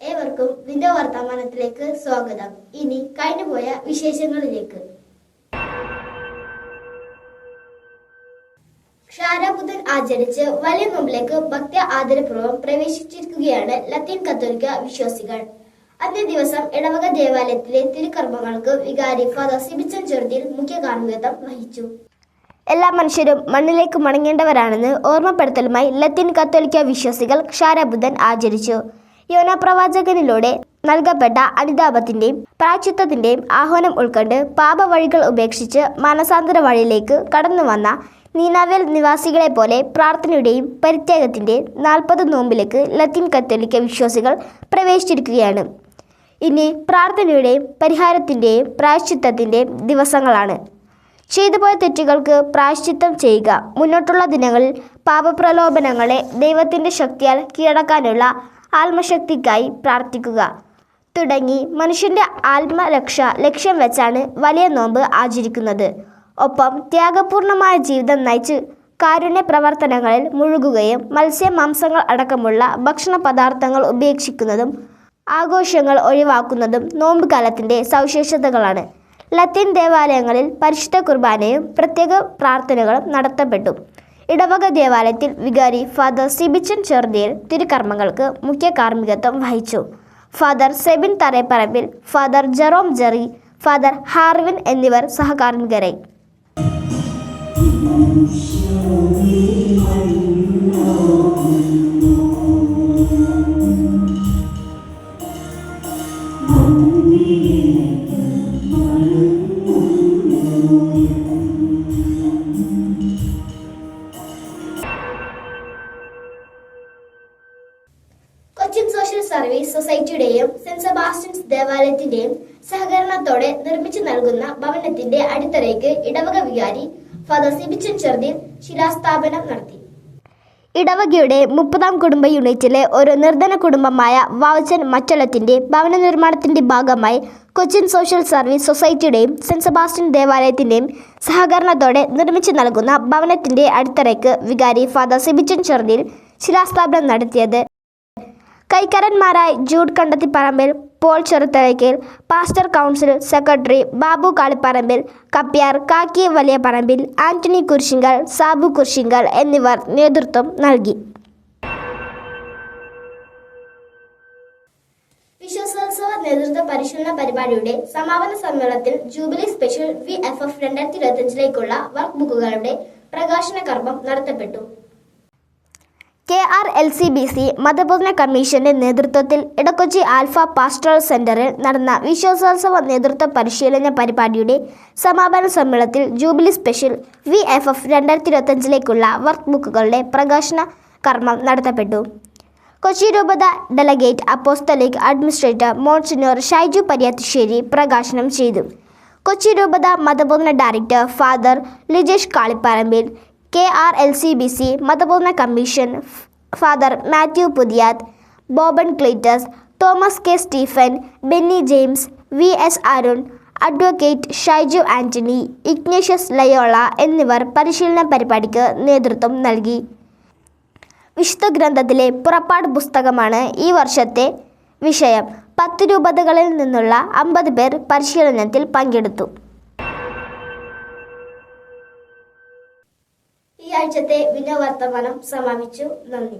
ഏവർക്കും വിന്റെ വർത്തമാനത്തിലേക്ക് സ്വാഗതം. ഇനി കഴിഞ്ഞുപോയ വിശേഷങ്ങളിലേക്ക്. ക്ഷാരബുദ്ധൻ ആചരിച്ച് വലിയ നോമ്പിലേക്ക് ഭക്തി ആദരപൂർവം പ്രവേശിച്ചിരിക്കുകയാണ് ലത്തീൻ കത്തോലിക്ക വിശ്വാസികൾ. അന്നേ ദിവസം ഇടവക ദേവാലയത്തിലെ തിരുക്കർമ്മങ്ങൾക്ക് വികാരി ഫാദർ സിബിച്ചൻ ചെറുതിൽ മുഖ്യ കാർമ്മികത്വം വഹിച്ചു. എല്ലാ മനുഷ്യരും മണ്ണിലേക്ക് മടങ്ങേണ്ടവരാണെന്ന് ഓർമ്മപ്പെടുത്തലുമായി ലത്തീൻ കത്തോലിക്ക വിശ്വാസികൾ ക്ഷാരബുദ്ധൻ ആചരിച്ചു. യോന പ്രവാചകനിലൂടെ നൽകപ്പെട്ട അനുതാപത്തിന്റെയും പ്രാച്ചിത്വത്തിന്റെയും ആഹ്വാനം ഉൾക്കൊണ്ട് പാപവഴികൾ ഉപേക്ഷിച്ച് മാനസാന്തര വഴിയിലേക്ക് കടന്നു വന്ന നീനാവേൽ നിവാസികളെ പോലെ പ്രാർത്ഥനയുടെയും പരിത്യാഗത്തിന്റെ നാൽപ്പത് നോമ്പിലേക്ക് ലത്തീൻ കത്തോലിക്ക വിശ്വാസികൾ പ്രവേശിച്ചിരിക്കുകയാണ്. ഇനി പ്രാർത്ഥനയുടെയും പരിഹാരത്തിന്റെയും പ്രായശ്ചിത്തത്തിന്റെയും ദിവസങ്ങളാണ്. ചെയ്തുപോയ തെറ്റുകൾക്ക് പ്രായശ്ചിത്തം ചെയ്യുക മുന്നോട്ടുള്ള ദിനങ്ങളിൽ പാപപ്രലോഭനങ്ങളെ ദൈവത്തിന്റെ ശക്തിയാൽ കീഴടക്കാനുള്ള ആത്മശക്തിക്കായി പ്രാർത്ഥിക്കുക. തുടങ്ങി മനുഷ്യന്റെ ആത്മരക്ഷ ലക്ഷ്യം വെച്ചാണ് വലിയ നോമ്പ് ആചരിക്കുന്നത്. ഒപ്പം ത്യാഗപൂർണമായ ജീവിതം നയിച്ച് കാരുണ്യ പ്രവർത്തനങ്ങളിൽ മുഴുകുകയും മത്സ്യ മാംസങ്ങൾ അടക്കമുള്ള ഭക്ഷണ പദാർത്ഥങ്ങൾ ഉപേക്ഷിക്കുന്നതും ആഘോഷങ്ങൾ ഒഴിവാക്കുന്നതും നോമ്പ് കാലത്തിന്റെ സവിശേഷതകളാണ്. ലത്തീൻ ദേവാലയങ്ങളിൽ പരിശുദ്ധ കുർബാനയും പ്രത്യേക പ്രാർത്ഥനകളും നടത്തപ്പെട്ടു. ഇടവക ദേവാലയത്തിൽ വികാരി ഫാദർ സിബിച്ചൻ ചെറുതിയിൽ തിരുകർമ്മങ്ങൾക്ക് മുഖ്യ കാർമ്മികത്വം വഹിച്ചു. Father Sebin Thareparambil Father Jerome Jerry Father Harvin എന്നിവർ സഹകാർമ്മികരായി. സർവീസ് സൊസൈറ്റിയുടെയും സെന്റ് സെബാസ്റ്റ്യൻസ് ദേവാലയത്തിന്റെയും സഹകരണത്തോടെ നിർമ്മിച്ചു നൽകുന്ന ഭവനത്തിന്റെ അടിത്തറയ്ക്ക് ഇടവക വികാരി ഫാദർ സിബിച്ചൻ ചെറുതിൽ ശിലാസ്ഥാപനം നടത്തി. ഇടവകയുടെ മുപ്പതാം കുടുംബ യൂണിറ്റിലെ ഒരു നിർധന കുടുംബമായ വാവച്ചൻ മറ്റലത്തിന്റെ ഭവന നിർമ്മാണത്തിന്റെ ഭാഗമായി കൊച്ചിൻ സോഷ്യൽ സർവീസ് സൊസൈറ്റിയുടെയും സെന്റ് സെബാസ്റ്റ്യൻ ദേവാലയത്തിന്റെയും സഹകരണത്തോടെ നിർമ്മിച്ചു നൽകുന്ന ഭവനത്തിന്റെ അടിത്തറയ്ക്ക് വികാരി ഫാദർ സിബിച്ചൻ ചെറുതിൽ ശിലാസ്ഥാപനം നടത്തിയത് കൈക്കരന്മാരായ Jude Kandathiparambil Paul Cheruthazhakkal pastor council secretary Babu Kalliparambil കപ്പ്യാർ കാക്കി വലിയ പറമ്പിൽ ആന്റണി കുരിശിങ്കൽ സാബു കുരിശിങ്കൽ എന്നിവർ നേതൃത്വം നൽകി. വിശ്വാസോത്സവ നേതൃത്വ പരിശീലന പരിപാടിയുടെ സമാപന സമ്മേളനത്തിൽ jubilee special V F F രണ്ടായിരത്തി ഇരുപത്തിയഞ്ചിലേക്കുള്ള വർക്ക് ബുക്കുകളുടെ പ്രകാശന കർമ്മം നടത്തപ്പെട്ടു. K R L C B C മതബോധന കമ്മീഷന്റെ നേതൃത്വത്തിൽ ഇടക്കൊച്ചി ആൽഫ പാസ്റ്ററൽ സെന്ററിൽ നടന്ന വിശ്വാസോത്സവ നേതൃത്വ പരിശീലന പരിപാടിയുടെ സമാപന സമ്മേളനത്തിൽ jubilee special V F F രണ്ടായിരത്തി ഇരുപത്തഞ്ചിലേക്കുള്ള വർക്ക് ബുക്കുകളുടെ പ്രകാശന കർമ്മം നടത്തപ്പെട്ടു. കൊച്ചി രൂപത delegate apostolic administrator monsignor Shaiju Pariyathissery പ്രകാശനം ചെയ്തു. കൊച്ചി രൂപത മതബോധന director Father Lijesh Kalliparambil K R L C B C മതപൂർണ commission Father Mathew Puthiyath Boban Cletus Thomas K Stephen Benny James V S Arun advocate Shaiju Antony Ignatius Loyola എന്നിവർ പരിശീലന പരിപാടിക്ക് നേതൃത്വം നൽകി. വിശുദ്ധ ഗ്രന്ഥത്തിലെ പുറപ്പാട് പുസ്തകമാണ് ഈ വർഷത്തെ വിഷയം. പത്ത് രൂപതകളിൽ നിന്നുള്ള അമ്പത് പേർ പരിശീലനത്തിൽ പങ്കെടുത്തു. ഈ ആഴ്ചത്തെ വിനോവർത്തമാനം സമാപിച്ചു. നന്ദി.